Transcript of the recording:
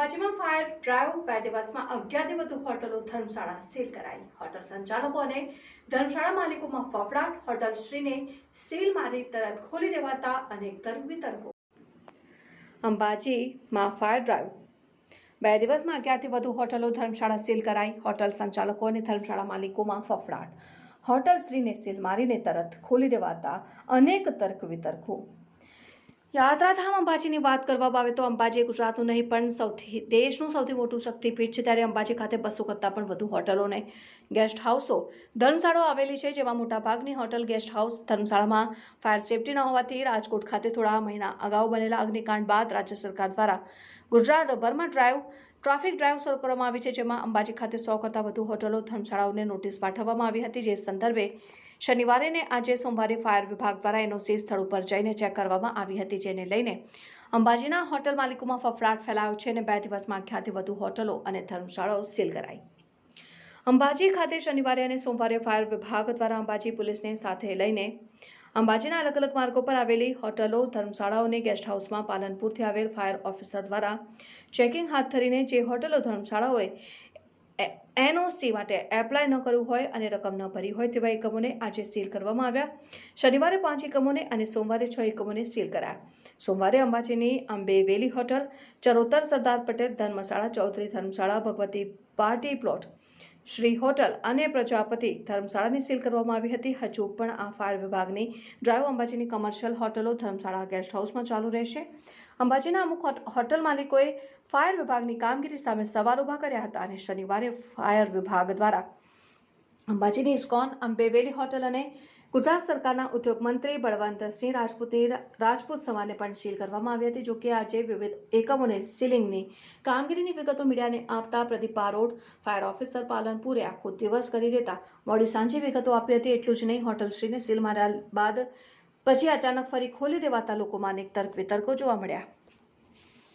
અંબાજીમાં fire drive બે દિવસમાં અગિયારથી વધુ હોટલો ધર્મશાળા સીલ કરાઈ. હોટલ સંચાલકો અને ધર્મશાળા માલિકોમાં ફફડાટ, હોટલ શ્રીને સીલ મારી તરત ખોલી દેવાતા અનેક તર્ક અંબાજીમાં ફાયર ડ્રાઈવ બે દિવસમાં અગિયારથી વધુ હોટલો ધર્મશાળા સીલ કરાઈ. હોટલ સંચાલકો અને ધર્મશાળા માલિકોમાં ફફડાટ. હોટલ શ્રીને સીલ મારીને તરત ખોલી દેવાતા અનેક તર્ક વિતર્કો. યાત્રાધામ અંબાજીની વાત કરવામાં આવે તો અંબાજી ગુજરાતનું નહીં, પણ સૌથી દેશનું સૌથી મોટું શક્તિપીઠ છે ત્યારે અંબાજી ખાતે બસો કરતાં પણ વધુ હોટલો અને ગેસ્ટ હાઉસો ધર્મશાળાઓ આવેલી છે, જેમાં મોટાભાગની હોટલ ગેસ્ટ હાઉસ ધર્મશાળામાં ફાયર સેફટી ન હોવાથી રાજકોટ ખાતે થોડા મહિના અગાઉ બનેલા અગ્નિકાંડ બાદ રાજ્ય સરકાર દ્વારા ગુજરાતભરમાં ડ્રાઈવ ટ્રાફિક ડ્રાઈવ શરૂ કરવામાં આવી છે, જેમાં અંબાજી ખાતે સો કરતાં વધુ હોટલો, ધર્મશાળાઓને નોટિસ પાઠવવામાં આવી હતી. જે સંદર્ભે શનિવારે ને આજે સોમવારે ફાયર વિભાગ દ્વારા એનઓસી સ્થળ ઉપર જઈને ચેક કરવામાં આવી હતી, જેને લઈને અંબાજીના હોટલ માલિકોમાં ફફડાટ ફેલાયો છે અને બે દિવસમાં અગિયારથી વધુ હોટલો અને ધર્મશાળાઓ સીલ કરાઈ. અંબાજી ખાતે શનિવારે અને સોમવારે ફાયર વિભાગ દ્વારા અંબાજી પોલીસને સાથે લઈને અંબાજીના અલગ અલગ માર્ગો પર આવેલી હોટલો ધર્મશાળાઓ અને ગેસ્ટ હાઉસમાં પાલનપુરથી આવેલ ફાયર ઓફિસર દ્વારા ચેકિંગ હાથ ધરીને જે હોટલો, ધર્મશાળાઓએ એનઓસી માટે એપ્લાય ન કર્યું હોય અને રકમ ન ભરી હોય તેવા એકમોને આજે સીલ કરવામાં આવ્યા. શનિવારે પાંચ એકમોને અને સોમવારે છ એકમોને સીલ કરાયા. સોમવારે અંબાજીની અંબે વેલી હોટલ ચરોતર સરદાર પટેલ ધર્મશાળા, ચૌધરી ધર્મશાળા, Bhagwati party plot Shri hotel અને પ્રજાપતિ ધર્મશાળાને સીલ કરવામાં આવી હતી. હજુ પણ આ ફાયર વિભાગની ડ્રાઈવ અંબાજીની કમર્શિયલ હોટલો ધર્મશાળા ગેસ્ટ હાઉસમાં ચાલુ રહેશે. અંબાજીના અમુક હોટલ માલિકોએ ફાયર વિભાગની કામગીરી સામે સવાલ ઊભા કર્યા હતા અને શનિવારે ફાયર વિભાગ દ્વારા અંબાજીની ઇસ્કોન અંબેવેલી હોટલ અને ગુજરાત સરકારના ઉદ્યોગ મંત્રી બળવંતસિંહ રાજપૂતે રાજપૂત સમાને પણ સીલ કરવામાં આવી હતી, જોકે આજે વિવિધ એકમોને સીલિંગની કામગીરીની વિગતો મીડિયાને આપતા પ્રદીપ પારોટ ફાયર ઓફિસર પાલનપુરે આખો દિવસ કરી દેતા મોડી સાંજે વિગતો આપી હતી, એટલું જ નહીં હોટલ શ્રીને સીલ માર્યા બાદ પછી અચાનક ફરી ખોલી દેવાતા લોકોમાં અનેક તર્ક વિતર્કો જોવા મળ્યા.